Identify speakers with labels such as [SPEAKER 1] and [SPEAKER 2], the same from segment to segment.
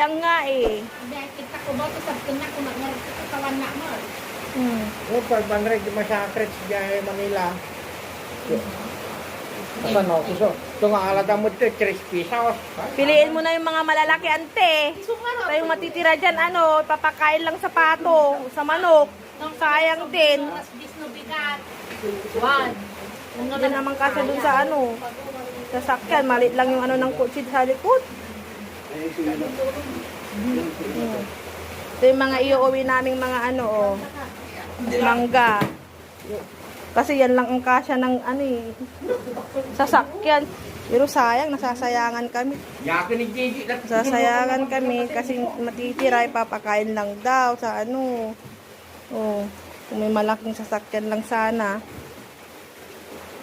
[SPEAKER 1] eh.
[SPEAKER 2] Hindi, kita ko ba ito sabi na kung nagkawan na mo.
[SPEAKER 1] Hmm.
[SPEAKER 3] Yung 500 di masakrit sa biyahe Manila. Kasi ano, so, ito nga alata mo ito, 3 pesos.
[SPEAKER 1] Piliin mo na yung mga malalaki, ante. Sa yung matitira dyan, ano, papakain lang sa pato, sa manok. Sayang din.
[SPEAKER 2] No. One.
[SPEAKER 1] Hindi naman kasi dun sa ano, sa sakyan, malit lang yung ano ng kutsi sa likod. Ito yung mga iuwi naming mga ano, oh, mangga. Kasi yan lang ang kasya ng ano eh, sasakyan. Pero sayang, nasasayangan kami. Sasayangan kami kasi matitira, ipapakain lang daw sa ano. Oh, kung may malaking sasakyan lang sana.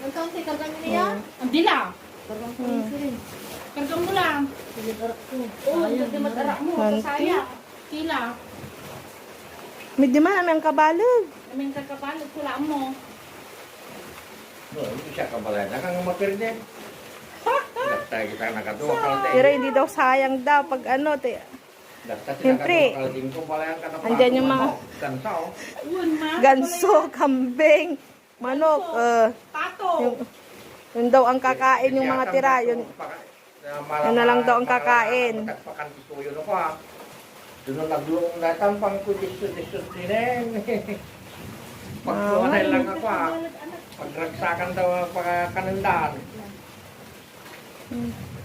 [SPEAKER 2] Ang kaunti, kargan mo niya? Ang dila.
[SPEAKER 1] Hmm.
[SPEAKER 2] Kargan mo lang. Oo, hindi mag-arak mo. Kasaya. Kila.
[SPEAKER 1] May di man namin ang kabalog.
[SPEAKER 2] Aming kakapalit, kula mo.
[SPEAKER 3] No, hindi siya kabalay. Nakang mapirde. Dapta kita nakatuwa kalate.
[SPEAKER 1] Pero hindi daw sayang daw pag ano, te, Siyempre.
[SPEAKER 3] ko.
[SPEAKER 1] Andyan yung mga- ganso, kambing, manok, uh,
[SPEAKER 2] Pato.
[SPEAKER 1] yung, yun daw ang kakain yung mga tira, yun. Yun na lang daw ang kakain.
[SPEAKER 3] Takpakan ko yun ako ah. Doon naglulong datang pang kudis-kudis din Pagsuhanay lang ako ah. Pagragsakan daw ang pagkanandaan.
[SPEAKER 1] Hmm.